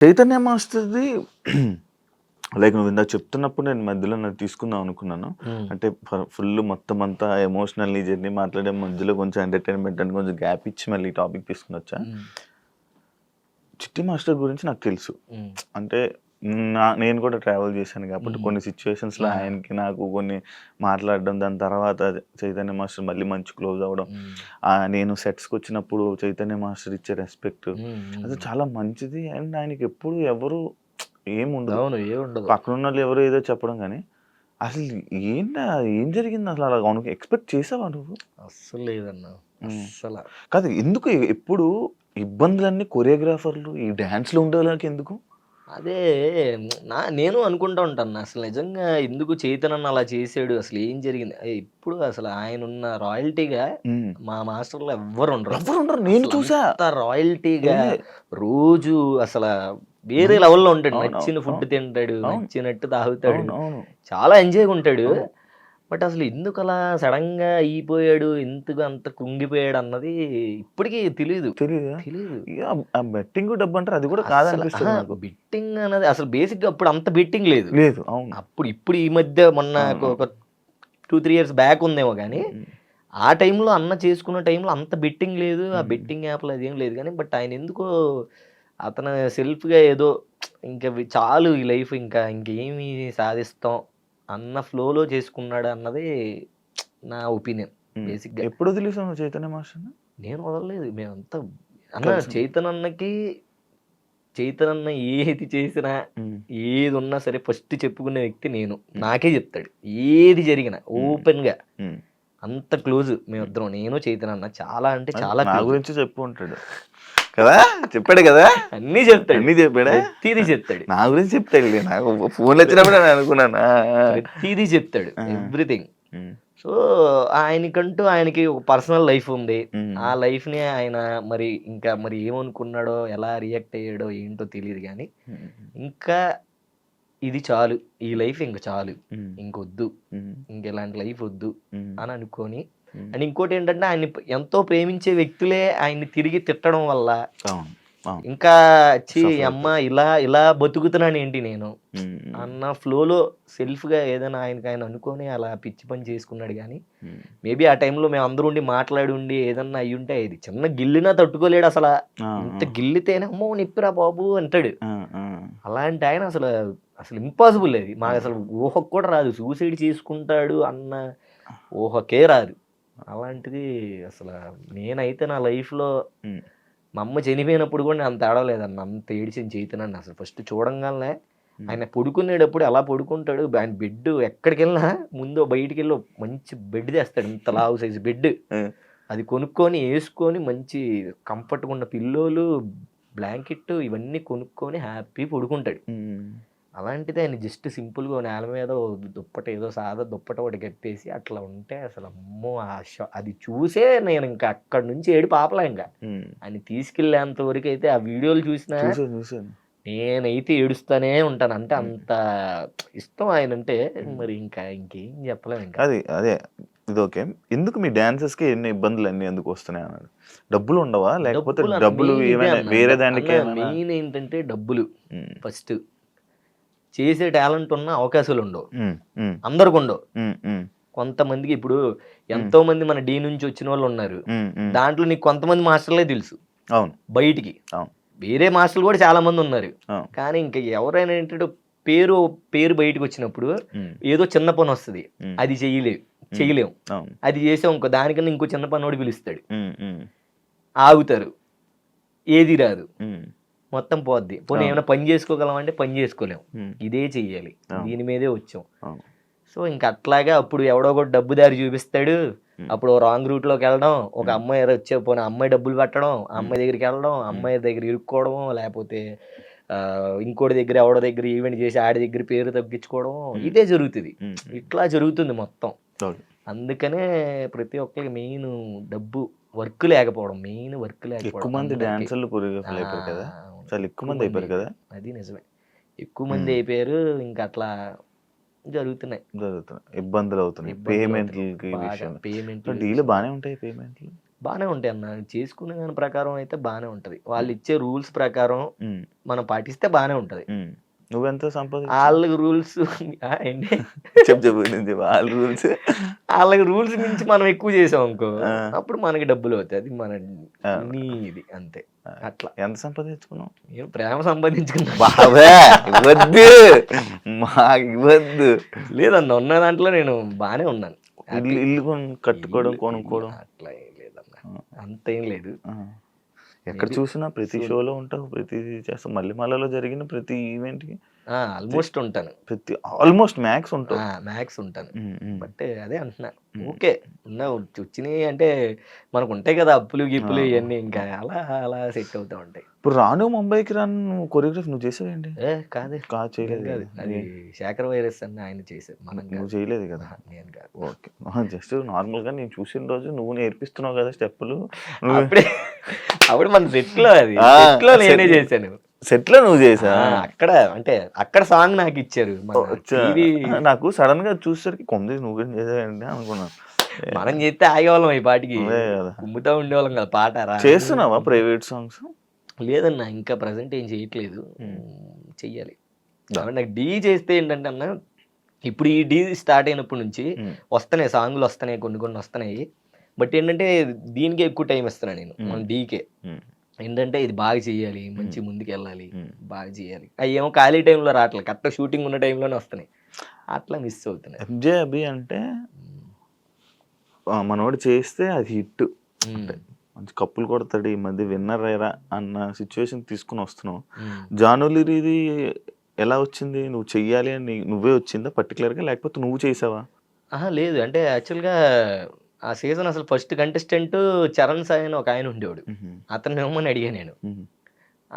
Chaitanya మాస్టర్ది like నువ్వు ఇందాక చెప్తున్నప్పుడు నేను మధ్యలో నాకు తీసుకుందాం అనుకున్నాను. అంటే ఫుల్ మొత్తం అంతా ఎమోషనల్ జర్నీ మాట్లాడే మధ్యలో కొంచెం ఎంటర్టైన్మెంట్ అని కొంచెం గ్యాప్ ఇచ్చి మళ్ళీ టాపిక్ తీసుకుని వచ్చా చిట్టి మాస్టర్ గురించి నాకు తెలుసు. అంటే నా నేను కూడా ట్రావెల్ చేశాను కాబట్టి. కొన్ని situations లో ఆ. ఆయనకి నాకు కొన్ని మాట్లాడడం దాని తర్వాత చైతన్య మాస్టర్ మళ్ళీ మంచి క్లోజ్ అవ్వడం. నేను సెట్స్కి వచ్చినప్పుడు చైతన్య మాస్టర్ ఇచ్చే రెస్పెక్ట్ అది చాలా మంచిది అండ్ ఆయనకి ఎప్పుడు ఎవరు ఏం ఉండదు. అవును ఏ ఉండదు. పక్కన ఉన్న వాళ్ళు ఎవరు ఏదో చెప్పడం కానీ అసలు ఏంటి ఏం జరిగింది అసలు అలా అవును ఎక్స్పెక్ట్ చేసావా నువ్వు? అస్సలు లేదన్నా. మ్మ్. అస్సలు. కాదు ఎందుకు ఎప్పుడు ఇబ్బందులన్నీ కొరియోగ్రాఫర్లు ఈ డాన్స్లో ఉండే వాళ్ళకి ఎందుకు? అదే నా నేను అనుకుంటా ఉంటాను. అసలు నిజంగా ఎందుకు చైతన్య అలా చేసాడు అసలు ఏం జరిగింది? ఇప్పుడు అసలు ఆయన ఉన్న రాయల్టీగా. మా మాస్టర్లు ఎవ్వరు ఉండరు. ఎవరు ఉండరు. నేను చూసా. రాయల్టీగా రోజు అసలు వేరే లెవెల్లో ఉంటాడు. నచ్చిన ఫుడ్ తింటాడు. నచ్చినట్టు తాగుతాడు. చాలా ఎంజాయ్గా ఉంటాడు. బట్ అసలు ఎందుకు అలా సడన్గా అయిపోయాడు? ఎందుకు అంత కుంగిపోయాడు అన్నది ఇప్పటికీ తెలియదు తెలియదా తెలియదు బెట్టింగ్ డబ్బు అంటారు అది కూడా కాదనిపిస్తుంది నాకు. బిట్టింగ్ అనేది అసలు బేసిక్గా అప్పుడు అంత బెట్టింగ్ లేదు. లేదు అవును. అప్పుడు ఇప్పుడు ఈ మధ్య మొన్న. ఒక టూ త్రీ ఇయర్స్ బ్యాక్ ఉందేమో కానీ. ఆ టైంలో అన్న చేసుకున్న టైంలో అంత బెట్టింగ్ లేదు. ఆ. బెట్టింగ్ యాప్లు అదేం లేదు కానీ బట్ ఆయన ఎందుకో అతను సెల్ఫ్గా ఏదో ఇంకా చాలు ఈ లైఫ్ ఇంకా ఇంకేమి సాధిస్తాం. అన్న ఫ్లోలో చేసుకున్నాడు అన్నది నా ఒపీనియన్ మ్మ్. basic గా. ఎప్పుడు వదిలేసావు చైతన్య మాస్టర్ నేను వదలలేదు. మేమంతా అన్న కలిసి. చైతనన్నకి చైతనన్న ఏది చేసినా ఏది ఉన్నా సరే ఫస్ట్ చెప్పుకునే వ్యక్తి నేను. నాకే చెప్తాడు. ఏది జరిగినా ఓపెన్గా అంత క్లోజ్ మేమిద్దరం. నేను చైతన్య చాలా అంటే చాలా. గురించి చెప్పు ఉంటాడు కదా చెప్పాడు కదా అన్నీ చెప్తాడు అన్ని చెప్పాడా ప్రతిదీ చెప్తాడు నా గురించి చెప్తాడు నాకు ఫోన్ వచ్చినప్పుడు నేను అనుకున్నాను. ప్రతిదీ చెప్తాడు. ఎవ్రీథింగ్. సో ఆయనకంటూ ఆయనకి ఒక పర్సనల్ లైఫ్ ఉంది. ఆ లైఫ్ని ఆయన మరి ఇంకా మరి ఏమనుకున్నాడో ఎలా రియాక్ట్ అయ్యాడో ఏంటో తెలియదు కానీ. ఇంకా ఇది చాలు ఈ లైఫ్ ఇంక చాలు. ఇంకొద్దు మ్మ్. ఇంక ఇలాంటి లైఫ్ వద్దు. అని అనుకొని. అండ్ ఇంకోటి ఏంటంటే ఆయన ఎంతో ప్రేమించే వ్యక్తులే ఆయన్ని తిరిగి తిట్టడం వల్ల ఇంకా చి Suffer అమ్మ ఇలా ఇలా బతుకుతున్నాను ఏంటి నేను? మ్మ్. అన్న ఫ్లోలో సెల్ఫ్గా ఏదైనా ఆయనకి ఆయన అనుకొని అలా పిచ్చి పని చేసుకున్నాడు కానీ. మేబీ ఆ టైంలో మేము అందరూ ఉండి మాట్లాడి ఉండి ఏదన్నా అయ్యి ఉంటే ఇది చిన్న గిల్లినా తట్టుకోలేడు అసలు. ఇంత గిల్లితేనే అమ్మో నిప్పిరా బాబు అంటాడు. అలాంటి ఆయన అసలు అసలు ఇంపాసిబుల్ అది. మాకు అసలు ఊహకు కూడా రాదు. సూసైడ్ చేసుకుంటాడు అన్న ఊహకే రాదు. అలాంటిది అసలు నేనైతే నా లైఫ్లో. మా అమ్మ చనిపోయినప్పుడు కూడా నేను అంత ఏడవలేదన్న అంత ఏడిచిన చేతనని అసలు ఫస్ట్ చూడంగానే ఆయన పడుకునేటప్పుడు ఎలా పడుకుంటాడు ఆయన బెడ్ ఎక్కడికి వెళ్ళినా ముందు బయటికి వెళ్ళి మంచి బెడ్ తెస్తాడు ఇంత లావు సైజు బెడ్. అది కొనుక్కొని వేసుకొని మంచి కంఫర్ట్గా ఉన్న పిల్లోలు బ్లాంకెట్ ఇవన్నీ కొనుక్కొని హ్యాపీ పడుకుంటాడు. అలాంటిది ఆయన జస్ట్ సింపుల్గా నేల మీద దుప్పట ఏదో సాదా దుప్పట ఒకటి కట్టేసి అట్లా ఉంటే అసలు అమ్మో! ఆ షా అది చూసే నేను ఇంకా అక్కడి నుంచి ఏడు పాపలా ఇంకా. ఆయన తీసుకెళ్ళేంత వరకు అయితే ఆ వీడియోలు చూసినా నేనైతే ఏడుస్తానే ఉంటాను. అంటే అంత ఇష్టం ఆయన అంటే మరి ఇంకా ఇంకేం చెప్పలేము ఇంకా. అది అదే. ఇది ఓకే. ఎందుకు మీ డాన్సెస్కి ఎన్ని ఇబ్బందులు అన్ని ఎందుకు వస్తున్నాయి అన్నాడు? డబ్బులు ఉండవా? లేకపోతే డబ్బులు ఏమైనా. వేరే దానికి? మెయిన్ ఏంటంటే డబ్బులు. ఫస్ట్. చేసే టాలెంట్ ఉన్న అవకాశాలు ఉండవు. అందరికి ఉండవు. కొంతమందికి ఇప్పుడు ఎంతో మంది మన డీ నుంచి వచ్చిన వాళ్ళు ఉన్నారు. దాంట్లో నీకు కొంతమంది మాస్టర్లే తెలుసు అవును బయటికి. వేరే మాస్టర్లు కూడా చాలా మంది ఉన్నారు. కానీ ఇంకా ఎవరైనా ఏంటంటే పేరు పేరు బయటకు వచ్చినప్పుడు. ఏదో చిన్న పని వస్తుంది. అది చెయ్యలేవు చెయ్యలేం అవును అది చేసాం ఇంకో దానికన్నా ఇంకో చిన్న పనోడు పిలుస్తాడు. ఆగుతారు ఏది రాదు. మొత్తం పోద్ది పోనీ. ఏమైనా పని చేసుకోగలం అంటే పని చేసుకోలేం మ్మ్. ఇదే చెయ్యాలి. దీని మీదే వచ్చాం. సో ఇంకా అట్లాగా అప్పుడు ఎవడో ఒకటి డబ్బు దారి చూపిస్తాడు అప్పుడు రాంగ్ రూట్లోకి వెళ్ళడం ఒక మ్మ్. అమ్మాయి వచ్చే పోనీ అమ్మాయి డబ్బులు పెట్టడం అమ్మాయి దగ్గరికి వెళ్ళడం అమ్మాయి దగ్గర ఇరుక్కోవడం లేకపోతే ఇంకోటి దగ్గర ఎవడో దగ్గర ఈవెంట్ చేసి ఆడి దగ్గర పేరు తగ్గించుకోవడం. ఇదే జరుగుతుంది. ఇట్లా జరుగుతుంది మొత్తం. అందుకనే ప్రతి ఒక్కరికి మెయిన్ డబ్బు వర్క్ లేకపోవడం మెయిన్ వర్క్ ఎక్కువ లేకపోవడం మంది అందరికీ. డాన్సర్లు కదా. చాలా ఎక్కువ మంది అయిపోయారు కదా? అది నిజమే. ఎక్కువ మంది. అయిపోయారు ఇంకా అట్లా జరుగుతున్నాయి. జరుగుతున్నాయి. ఇబ్బందులు అవుతున్నాయి. పేమెంట్లకి పేమెంట్ డీలు బాగానే ఉంటాయి పేమెంట్లు? బాగానే ఉంటాయి అన్న. చేసుకునే దాని ప్రకారం అయితే బాగానే ఉంటది. వాళ్ళు ఇచ్చే రూల్స్ ప్రకారం మనం పాటిస్తే బాగానే ఉంటది. నువ్వెంత సంపాదించు? వాళ్ళకి రూల్స్ ఏంటి? చెప్పు చెప్పు వాళ్ళ రూల్స్. వాళ్ళకి రూల్స్ నుంచి మనం ఎక్కువ చేసాం అనుకో. అప్పుడు మనకి డబ్బులు అవుతాయి అది మన. నీది అంతే. అట్లా. ఎంత సంపాదించుకున్నావు? నేను ప్రేమ సంపాదించుకున్నా. బాబే ఇవ్వద్దు. మాకు ఇవ్వద్దు. లేదన్న ఉన్న దాంట్లో నేను బాగానే ఉన్నాను. ఇల్లు కట్టుకోవడం కొనుక్కోవడం. అట్లా ఏం లేదన్న. అంత ఏం లేదు. ఎక్కడ చూసినా ప్రతి షోలో ఉంటావు ప్రతి చేస్తావు. మళ్ళలో జరిగిన ప్రతి ఈవెంట్కి ఆల్మోస్ట్ ఉంటాను. ప్రతి ఆల్మోస్ట్ మ్యాక్స్ ఉంటావు. మ్యాక్స్ ఉంటాను. బట్ అదే అంటున్నా. ఓకే ఉన్న వచ్చినాయి అంటే మనకు ఉంటాయి కదా అప్పులు గిప్పులు. ఇవన్నీ ఇంకా అలా అలా సెట్ అవుతా ఉంటాయి. ఇప్పుడు రాను ముంబైకి రాను కొరియోగ్రఫీ నువ్వు చేసావేంటి ఏ కాదు. కాదు చేయలేదు కాదు. అది శేఖర్ వైరస్ అని ఆయన చేశారు. మనం నువ్వు. చేయలేదు కదా. నేను కాదు. ఓకే. జస్ట్ నార్మల్గా నేను చూసిన రోజు నువ్వు నేర్పిస్తున్నావు కదా స్టెప్పులు. అప్పుడే అప్పుడు మన సెట్లో అది. ఆ, సెట్లో నేనే. చేశాను. సెట్లో నువ్వు చేసా అక్కడ అంటే అక్కడ సాంగ్ నాకు ఇచ్చారు. నాకు సడన్గా చూసేసరికి కొంది నువ్వు చేసావండి అనుకున్నాను మనం చేస్తే ఆగేవాళ్ళం ఈ పాటికి. కుమ్ముతా ఉండేవాళ్ళం కదా పాట చేస్తున్నావా ప్రైవేట్ సాంగ్స్? లేదన్నా ఇంకా ప్రజెంట్ ఏం చేయట్లేదు. చెయ్యాలి. నాకు డీ చేస్తే ఏంటంటే అన్న ఇప్పుడు ఈ డీ స్టార్ట్ అయినప్పటి నుంచి వస్తున్నాయి సాంగ్లు వస్తున్నాయి కొన్ని కొన్ని వస్తున్నాయి. బట్ ఏంటంటే దీనికే ఎక్కువ టైం ఇస్తున్నాను నేను. మన డీకే. ఏంటంటే ఇది బాగా చేయాలి మంచి ముందుకు వెళ్ళాలి బాగా చేయాలి. అవి ఏమో ఖాళీ టైంలో రావట్లేదు కరెక్ట్ షూటింగ్ ఉన్న టైంలోనే వస్తున్నాయి. అట్లా మిస్ అవుతున్నాయి. ఎంజే అభి అంటే మనోడు చేస్తే అది హిట్. మంచి కప్పులు కొడతాడు ఈ మధ్య విన్నర్ అయ్యారా అన్న సిచ్యువేషన్ తీసుకుని వస్తున్నావు. జానులిరిది ఎలా వచ్చింది? నువ్వు చెయ్యాలి అని నువ్వే వచ్చిందా particular గా? లేకపోతే నువ్వు చేసావా? లేదు. అంటే యాక్చువల్గా ఆ సీజన్ అసలు ఫస్ట్ కంటెస్టెంట్ చరణ్ సాయి అని ఒక ఆయన ఉండేవాడు. అతను ఏమని అడిగా నేను.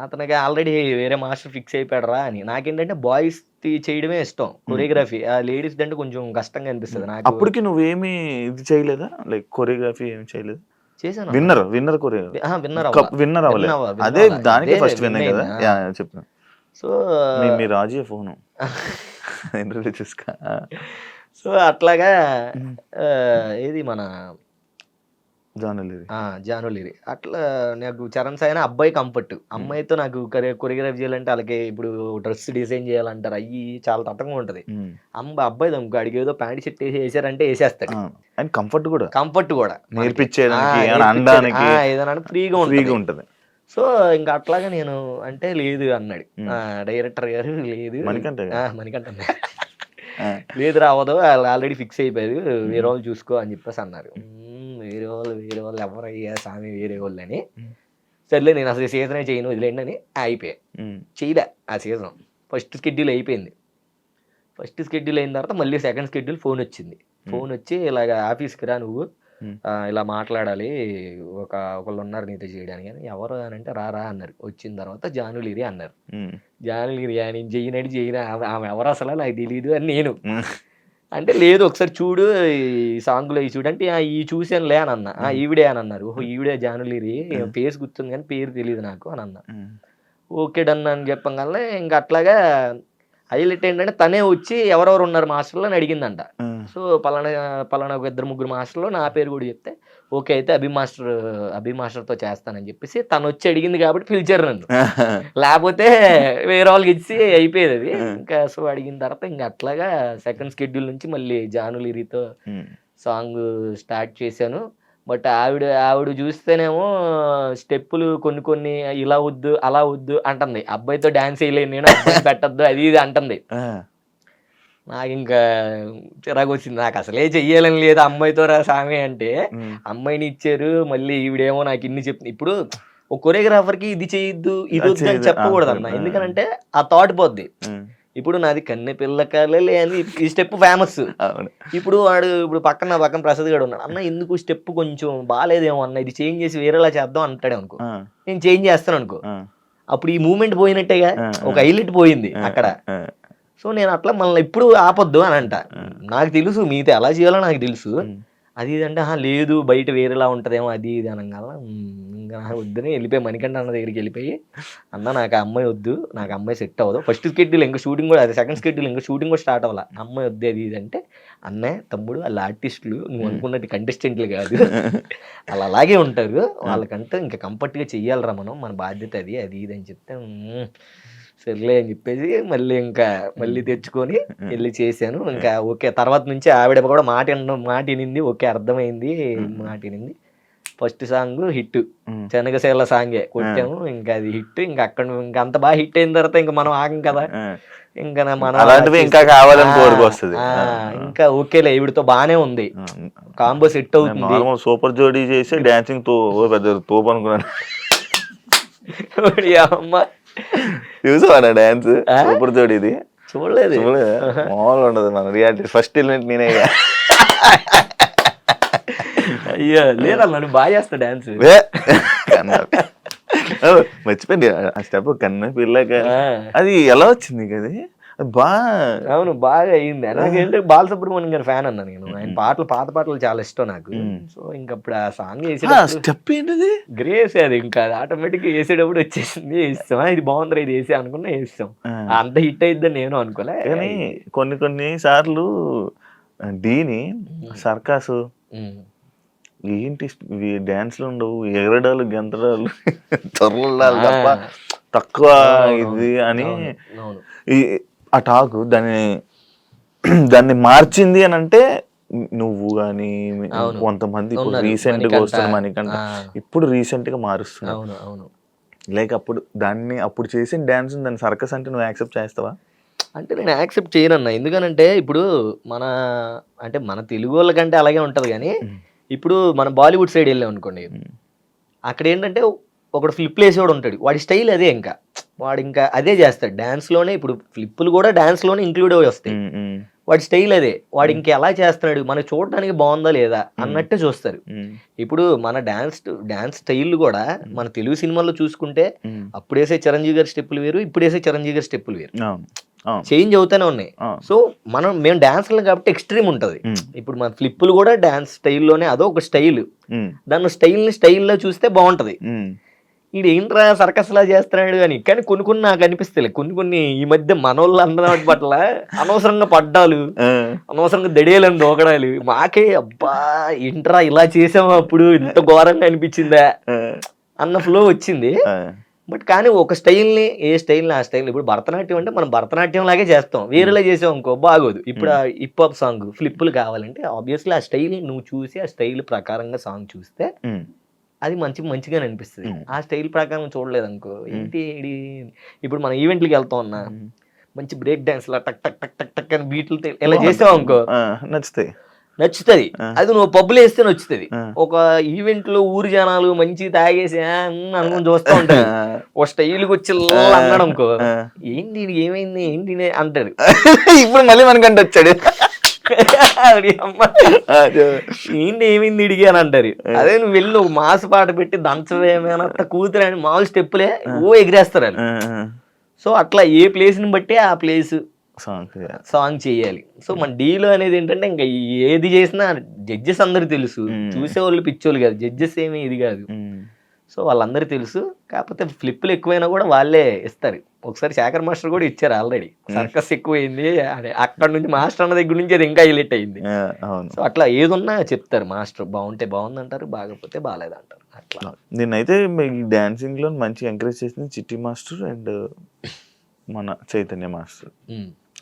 అతనికి ఆల్రెడీ వేరే మాస్టర్ ఫిక్స్ అయిపోయాడరా అని. నాకేంటంటే బాయ్స్ చేయడమే ఇష్టం. కొరియోగ్రఫీ ఆ లేడీస్ అంటే కొంచెం కష్టంగా అనిపిస్తుంది నాకు. అప్పటికి నువ్వేమి ఇది చేయలేదా? లైక్ కొరియోగ్రఫీ ఏమి చేయలేదు? చేశాను. Winner winner choreography winner winner అవ్వలేదు. అదే. దానికే ఫస్ట్ win విన్ కదా. చెప్పు. సో మీ మీ రాజీ ఫోను ఇంటర్వ్యూ చూసుకో. సో అట్లాగా ఏది మన జానులిరి. ఆ, జానులిరి. అట్లా నాకు చరణ్ సాయి అబ్బాయి కంఫర్ట్. అమ్మాయితో నాకు కొరియోగ్రఫీ చేయాలంటే వాళ్ళకి ఇప్పుడు డ్రెస్ డిజైన్ చేయాలంటారు. అయ్యి చాలా తట్టంగా ఉంటది. అమ్మ అబ్బాయి అడిగి ఏదో ప్యాంట్ షర్ట్ వేసి వేసారంటే వేసేస్తాడు. అండ్ కంఫర్ట్ కూడా. కంఫర్ట్ కూడా. నేర్పించేదానికి ఏదైనా ఫ్రీగా ఉంటుంది. సో ఇంకా అట్లాగా నేను అంటే లేదు అన్నాడు. డైరెక్టర్ గారు లేదు. మణికంఠ మణికంఠ లేదు రావదు వాళ్ళు ఆల్రెడీ ఫిక్స్ అయిపోయారు. వేరే వాళ్ళు చూసుకో అని చెప్పేసి అన్నారు. "మ్మ్, వేరే వాళ్ళు వేరే వాళ్ళు ఎవరయ్యా స్వామి వేరే వాళ్ళు అని. సర్లే నేను అసలు సీజనే చేయను వదిలేండి అని అయిపోయా. చేయలే ఆ సీజన్. ఫస్ట్ స్కెడ్యూల్ అయిపోయింది. ఫస్ట్ స్కెడ్యూల్ అయిన తర్వాత మళ్ళీ సెకండ్ స్కెడ్యూల్ ఫోన్ వచ్చింది. ఫోన్ వచ్చి ఇలాగ ఆఫీస్కి రా నువ్వు. ఇలా మాట్లాడాలి. ఒక ఒకళ్ళు ఉన్నారు నీతో చేయడానికి అని. ఎవరు అని అంటే రా రా అన్నారు. వచ్చిన తర్వాత జానులిరి అన్నారు. జానులిరి నేను చేయనని చేయను ఆమె ఎవరు అసలు? నాకు తెలియదు అని నేను. అంటే లేదు ఒకసారి చూడు ఈ సాంగ్లో ఈ చూడు అంటే "ఆ, ఈ చూసానులే అని అన్న. "ఆ, ఈవిడే అని అన్నారు. ఓహో ఈవిడే జానులిరి పేరు గుర్తుంది కానీ పేరు తెలియదు నాకు అని అన్న. ఓకే డన్ అని చెప్పగానే ఇంకా అట్లాగా హైలైట్ ఏంటంటే తనే వచ్చి ఎవరెవరు ఉన్నారు మాస్టర్లో అని అడిగిందంట సో పలానా పలానా ఒక ఇద్దరు ముగ్గురు మాస్టర్లో నా పేరు కూడా చెప్తే ఓకే అయితే అభి మాస్టర్ అభి మాస్టర్తో చేస్తానని చెప్పేసి తను వచ్చి అడిగింది కాబట్టి పిలిచారు నన్ను. లేకపోతే వేరే వాళ్ళకి ఇచ్చి అయిపోయేది అది. ఇంకా సో అడిగిన తర్వాత ఇంకా అట్లాగా సెకండ్ స్కెడ్యూల్ నుంచి మళ్ళీ జానులిరితో ఉమ్, సాంగ్ స్టార్ట్ చేశాను. బట్ ఆవిడ ఆవిడ చూస్తేనేమో స్టెప్పులు కొన్ని కొన్ని ఇలా వద్దు అలా వద్దు అంటుంది. అబ్బాయితో డాన్స్ వేయలేను నేను అబ్బాయి పెట్టద్దు అది ఇది అంటుంది. నాకు ఇంకా చిరాకు వచ్చింది నాకు అసలే చెయ్యాలని లేదు అమ్మాయితో రా సామి అంటే. అమ్మాయిని ఇచ్చారు మళ్ళీ ఈవిడేమో నాకు ఇన్ని చెప్తుంది ఇప్పుడు ఒక కొరియోగ్రాఫర్కి ఇది చేయొద్దు ఇది వద్దు అని. చెప్పకూడదు అన్న. ఎందుకంటే ఆ థాట్ పోద్ది. ఇప్పుడు నాది కన్నె పిల్ల కలలే అని ఈ స్టెప్ ఫేమస్. ఇప్పుడు వాడు ఇప్పుడు పక్కన పక్కన ప్రసాద్ గారు ఉన్నాడు. అన్న ఎందుకు స్టెప్ కొంచెం బాగాలేదేమో అన్న ఇది చేంజ్ చేసి వేరేలా చేద్దాం అంటాడు అనుకో. నేను చేంజ్ చేస్తాను అనుకో. అప్పుడు ఈ మూమెంట్ పోయినట్టేగా ఒక హైలైట్ పోయింది అక్కడ. సో నేను అట్లా మళ్ళీ ఇప్పుడు ఆపొద్దు అని అంట. నాకు తెలుసు మీతో ఎలా చేయాలో నాకు తెలుసు. అది ఇది అంటే "ఆహా, లేదు బయట వేరేలా ఉంటదేమో అది ఇది అనగాల ఇంకా నాకు వద్దని వెళ్ళిపోయి మణికంఠ అన్న దగ్గరికి వెళ్ళిపోయి అన్న నాకు అమ్మాయి వద్దు నాకు అమ్మాయి సెట్ అవ్వదు. ఫస్ట్ స్కెడ్యూల్ ఇంకా షూటింగ్ కూడా అది సెకండ్ స్కెడ్యూల్ ఇంకా షూటింగ్ కూడా స్టార్ట్ అవ్వాలి. అమ్మాయి వద్దు అది ఇది అంటే అన్నయ్య తమ్ముడు వాళ్ళ ఆర్టిస్టులు నువ్వు అనుకున్నట్టు కంటెస్టెంట్లు కాదు. వాళ్ళు అలాగే ఉంటారు. వాళ్ళకంటే ఇంకా కంఫర్ట్గా చెయ్యాలిరా మనం మన బాధ్యత అది అది ఇది అని చెప్తే "ఉమ్, సర్లే అని చెప్పేసి మళ్ళీ ఇంకా మళ్ళీ తెచ్చుకొని వెళ్ళి చేశాను. ఇంకా ఓకే తర్వాత నుంచి ఆవిడ కూడా మాట మాట వినింది. ఓకే అర్థమైంది మాట వినింది. First song hit. శనగశీల సాంగే కొట్టాము. ఇంకా అది హిట్. ఇంకా అక్కడ ఇంకా అంత బాగా హిట్ అయిన తర్వాత ఇంకా మనం ఆగం కదా. ఇంకా మనం అలాంటివి ఇంకా కావాలని కోరుకొస్తుంది ఇంకా ఓకేలే ఈవిడతో బాగానే ఉంది. కాంబో సెట్ అవుతుంది. సూపర్ జోడీ చేసి డాన్సింగ్తో పెద్ద తోపు అనుకున్నాను. అమ్మ. చూసావా డాన్స్? సూపర్ జోడీ ఇది. చూడలేదు? మామూలుగా ఉండదు మన రియాలిటీ ఫస్ట్ ఎలిమెంట్ నేనే. అయ్యో లేదా నన్ను బాగా చేస్తా డాన్స్ మర్చిపోయింది ఆ స్టెప్ కన్నా పిల్లక అది ఎలా వచ్చింది అది? బా అవును బాగా అయింది నాకేంటే బాలసుబ్రహ్మణ్యం గారి ఫ్యాన్ అన్నా నేను. ఆయన పాటలు పాత పాటలు చాలా ఇష్టం నాకు. సో ఇంకా అప్పుడు ఆ సాంగ్ స్టెప్ ఏంటిది? గ్రేస్ అది ఇంకా. ఆటోమేటిక్ వేసేటప్పుడు వచ్చేసింది వేస్తాం. "ఆ, ఇది బాగుంది ఇది వేసే అనుకున్నా వేస్తాం. అంత హిట్ అయిద్దని నేను అనుకోలే. కానీ కొన్ని కొన్ని సార్లు డీని సర్కాసు. ఏంటి ఇవి డాన్స్లు ఉండవు ఎగరడాలు గెంతడాలు చొరలాలు తప్ప తక్కువ ఇది అని ఆ టాక్ దాన్ని దాన్ని మార్చింది అని అంటే నువ్వు కానీ. కొంతమంది ఇప్పుడు. రీసెంట్గా. వస్తున్న మనకంట ఇప్పుడు రీసెంట్గా అవును లైక్ అప్పుడు దాన్ని అప్పుడు చేసిన డాన్స్ దాన్ని సర్కస్ అంటే నువ్వు యాక్సెప్ట్ చేస్తావా అంటే నేను యాక్సెప్ట్ చేయనన్నా ఎందుకనంటే ఇప్పుడు మన అంటే మన తెలుగు వాళ్ళకంటే అలాగే ఉంటది కానీ. ఇప్పుడు మన బాలీవుడ్ సైడ్ వెళ్ళాం అనుకోండి. అక్కడ ఏంటంటే ఒకడు ఫ్లిప్ వేసేవాడు ఉంటాడు వాడి స్టైల్ అదే ఇంకా వాడు ఇంకా అదే చేస్తాడు. Dance లోనే ఇప్పుడు ఫ్లిప్పులు కూడా dance లోనే ఇంక్లూడ్ అయి వస్తాయి. వాడి స్టైల్ అదే. వాడు ఇంకా ఎలా చేస్తున్నాడు? మనకి చూడడానికి బాగుందా లేదా అన్నట్టే చూస్తారు. ఇప్పుడు మన డాన్స్ డాన్స్ స్టైల్ కూడా మన తెలుగు సినిమాల్లో చూసుకుంటే ఉమ్. అప్పుడు వేసే చిరంజీవి గారి స్టెప్పులు వేరు ఇప్పుడు వేసే చిరంజీవి గారి స్టెప్పులు వేరు. చేంజ్ అవుతూనే ఉన్నాయి. సో మనం మేము డాన్స్లు కాబట్టి ఎక్స్ట్రీమ్ ఉంటుంది. ఇప్పుడు మన ఫ్లిప్పులు కూడా డాన్స్ స్టైల్లోనే అదో ఒక స్టైల్ దాన్ని స్టైల్ని స్టైల్లో చూస్తే బాగుంటది. ఈడు ఏంట్రా సర్కస్ లా చేస్తున్నాడు అని. కానీ కొన్ని కొన్ని నాకు అనిపిస్తాయి కొన్ని కొన్ని ఈ మధ్య మనోళ్ళు అందరి పట్ల అనవసరంగా పడ్డాలు అనవసరంగా దడేలని దూకడాలు. మాకే అబ్బా ఏంట్రా ఇలా చేసాము అప్పుడు? ఇంత ఘోరంగా అనిపించిందా? అన్న ఫ్లో వచ్చింది. బట్ కానీ ఒక స్టైల్ని ఏ స్టైల్ని ఆ స్టైల్ ఇప్పుడు భరతనాట్యం అంటే మనం భరతనాట్యం లాగే చేస్తాం. వేరేలా చేసాం అనుకో బాగోదు. ఇప్పుడు ఆ హిప్ హాప్ సాంగ్ ఫ్లిప్పులు కావాలంటే ఆబ్వియస్లీ ఆ స్టైల్ నువ్వు చూసి ఆ స్టైల్ ప్రకారంగా సాంగ్ చూస్తే అది మంచి మంచిగానే అనిపిస్తుంది. ఆ స్టైల్ ప్రకారం చూడలేదు అనుకో ఏంటి ఇప్పుడు మన ఈవెంట్లకి వెళ్తాం ఉమ్. మంచి బ్రేక్ డాన్స్ లా టక్ టక్ టక్ టక్ టక్ అని బీట్లు ఇలా చేసావు అనుకో. నచ్చుతాయి. నచ్చుతుంది. అది నువ్వు పబ్బులు వేస్తే నచ్చుతుంది. ఒక ఈవెంట్లో ఊరు జనాలు మంచి తాగేసి అనుకుని చూస్తూ ఉంటారు. ఒక స్టైల్కి వచ్చి అన్నాడు అనుకో. ఏంటి ఏమైంది? ఏంటి ఈయన?" అంటాడు. ఇప్పుడు మళ్ళీ మనకంటే వచ్చాడు. ఏంటి ఏమైంది ఇడిగి అని అంటారు. అదే నువ్వు వెళ్ళి ఒక మాస్ పాట పెట్టి దంచవేమైనా కూతురు అని మామూలు స్టెప్పులే ఓ ఎగిరేస్తారు వాళ్ళు ఆ, ఆ. సో అట్లా ఏ ప్లేస్ని బట్టి ఆ ప్లేస్ సాంగ్ సాంగ్ చేయాలి. సో మన డీలో అనేది ఏంటంటే ఇంకా ఏది చేసినా జడ్జెస్ అందరు తెలుసు. చూసేవాళ్ళు పిచ్చోళ్ళు కాదు. జడ్జెస్ ఏమీ ఇది కాదు. సో వాళ్ళందరూ తెలుసు. కాకపోతే ఫ్లిప్లు ఎక్కువైనా కూడా వాళ్ళే ఇస్తారు. ఒకసారి శేఖర్ మాస్టర్ కూడా ఇచ్చారు ఆల్రెడీ. సర్కస్ ఎక్కువైంది. అని అక్కడ నుంచి మాస్టర్ అన్న దగ్గర నుంచి అది ఇంకా హైలైట్ అయింది. సో అట్లా ఏదున్నా చెప్తారు మాస్టర్. బాగుంటే బాగుంది అంటారు బాగపోతే బాగాలేదు అంటారు అట్లా. నేనైతే ఈ డాన్సింగ్లో మంచి ఎంకరేజ్ చేసింది చిట్టి మాస్టర్ అండ్ మన చైతన్య మాస్టర్.